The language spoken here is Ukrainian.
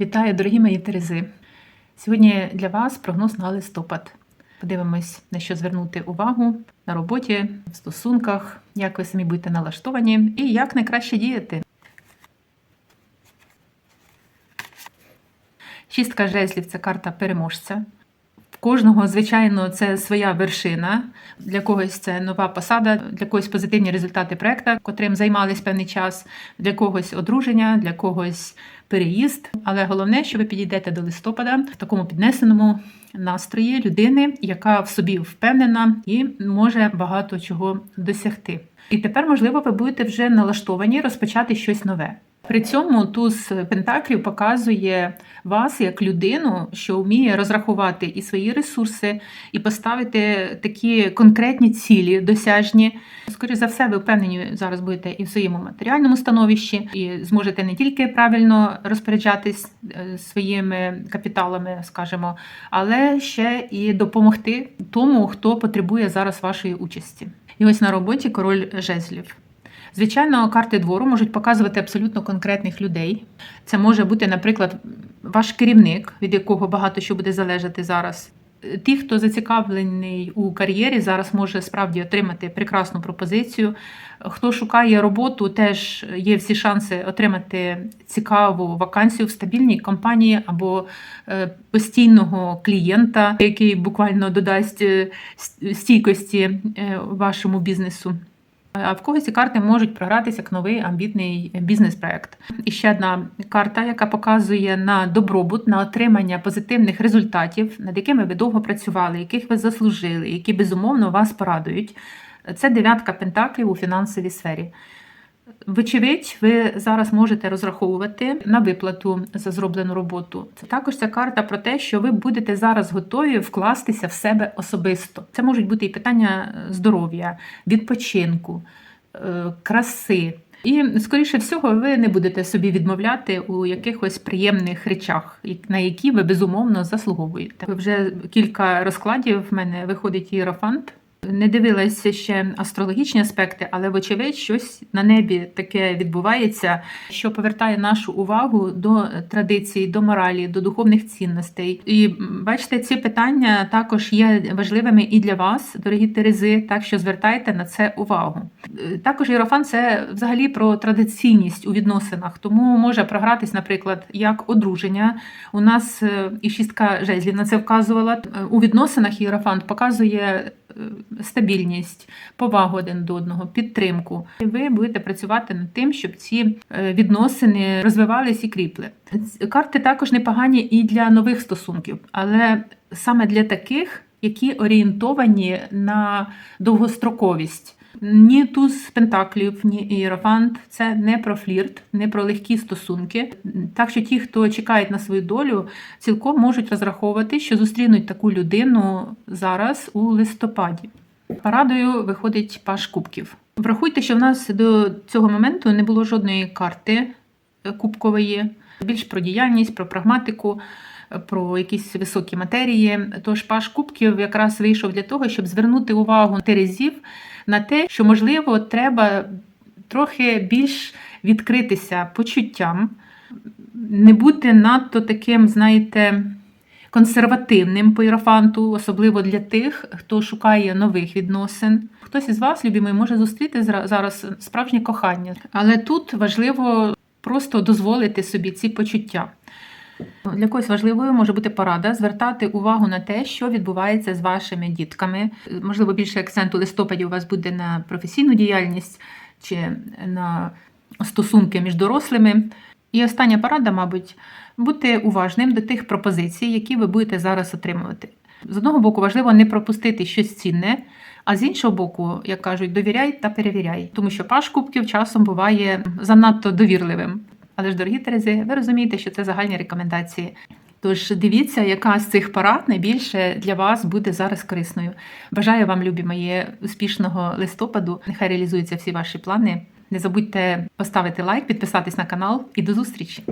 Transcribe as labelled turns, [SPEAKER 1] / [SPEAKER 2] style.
[SPEAKER 1] Вітаю, дорогі мої Терези! Сьогодні для вас прогноз на листопад. Подивимось, на що звернути увагу на роботі, в стосунках, як ви самі будете налаштовані і як найкраще діяти. Шістка жезлів це карта переможця. Кожного, звичайно, це своя вершина. Для когось це нова посада, для когось позитивні результати проекту, котрим займались певний час, для когось одруження, для когось переїзд. Але головне, що ви підійдете до листопада в такому піднесеному настрої людини, яка в собі впевнена і може багато чого досягти. І тепер, можливо, ви будете вже налаштовані розпочати щось нове. При цьому туз Пентаклів показує вас як людину, що вміє розрахувати і свої ресурси, і поставити такі конкретні цілі досяжні. Скоріше за все, ви впевнені зараз будете і в своєму матеріальному становищі, і зможете не тільки правильно розпоряджатись е, своїми капіталами, скажімо, але ще і допомогти тому, хто потребує зараз вашої участі. І ось на роботі король жезлів. Звичайно, карти двору можуть показувати абсолютно конкретних людей. Це може бути, наприклад, ваш керівник, від якого багато що буде залежати зараз. Ті, хто зацікавлений у кар'єрі, зараз може справді отримати прекрасну пропозицію. Хто шукає роботу, теж є всі шанси отримати цікаву вакансію в стабільній компанії або е, постійного клієнта, який буквально додасть е, стійкості е, вашому бізнесу. А в когось ці карти можуть програтися як новий амбітний бізнес-проект. І ще одна карта, яка показує на добробут, на отримання позитивних результатів, над якими ви довго працювали, яких ви заслужили, які безумовно вас порадують. Це дев'ятка пентаклів у фінансовій сфері. Вочевидь, ви зараз можете розраховувати на виплату за зроблену роботу. Це також ця карта про те, що ви будете зараз готові вкластися в себе особисто. Це можуть бути і питання здоров'я, відпочинку, е, краси. І, скоріше всього, ви не будете собі відмовляти у якихось приємних речах, на які ви безумовно заслуговуєте. Вже кілька розкладів в мене виходить іерофант. Не дивилася ще астрологічні аспекти, але, вочевидь, щось на небі таке відбувається, що повертає нашу увагу до традицій, до моралі, до духовних цінностей. І бачите, ці питання також є важливими і для вас, дорогі Терези, так що звертайте на це увагу. Також Єрофан це взагалі про традиційність у відносинах, тому може програтись, наприклад, як одруження. У нас е, і шістка жезлів на це вказувала. У відносинах Єрофант показує стабільність, повагу один до одного, підтримку. І ви будете працювати над тим, щоб ці е, відносини розвивались і кріпли. Карти також непогані і для нових стосунків, але саме для таких, які орієнтовані на довгостроковість. Ні туз пентаклів, ні іерофант – це не про флірт, не про легкі стосунки. Так що ті, хто чекають на свою долю, цілком можуть розраховувати, що зустрінуть таку людину зараз у листопаді. Парадою виходить паш кубків. Врахуйте, що в нас до цього моменту не було жодної карти кубкової, більш про діяльність, про прагматику. Про якісь високі матерії, тож паш кубків якраз вийшов для того, щоб звернути увагу терезів на те, що, можливо, треба трохи більш відкритися почуттям, не бути надто таким, знаєте, консервативним по іерофанту, особливо для тих, хто шукає нових відносин. Хтось із вас, любимий, може зустріти зараз справжнє кохання, але тут важливо просто дозволити собі ці почуття. Для когось важливою може бути порада звертати увагу на те, що відбувається з вашими дітками. Можливо, більше акцент у листопаді у вас буде на професійну діяльність чи на стосунки між дорослими. І остання порада, мабуть, бути уважним до тих пропозицій, які ви будете зараз отримувати. З одного боку, важливо не пропустити щось цінне, а з іншого боку, як кажуть, довіряй та перевіряй, тому що паш кубків часом буває занадто довірливим. Але ж, дорогі Терези, ви розумієте, що це загальні рекомендації. Тож дивіться, яка з цих порад найбільше для вас буде зараз корисною. Бажаю вам, любі мої, успішного листопаду. Нехай реалізуються всі ваші плани. Не забудьте поставити лайк, підписатись на канал і до зустрічі!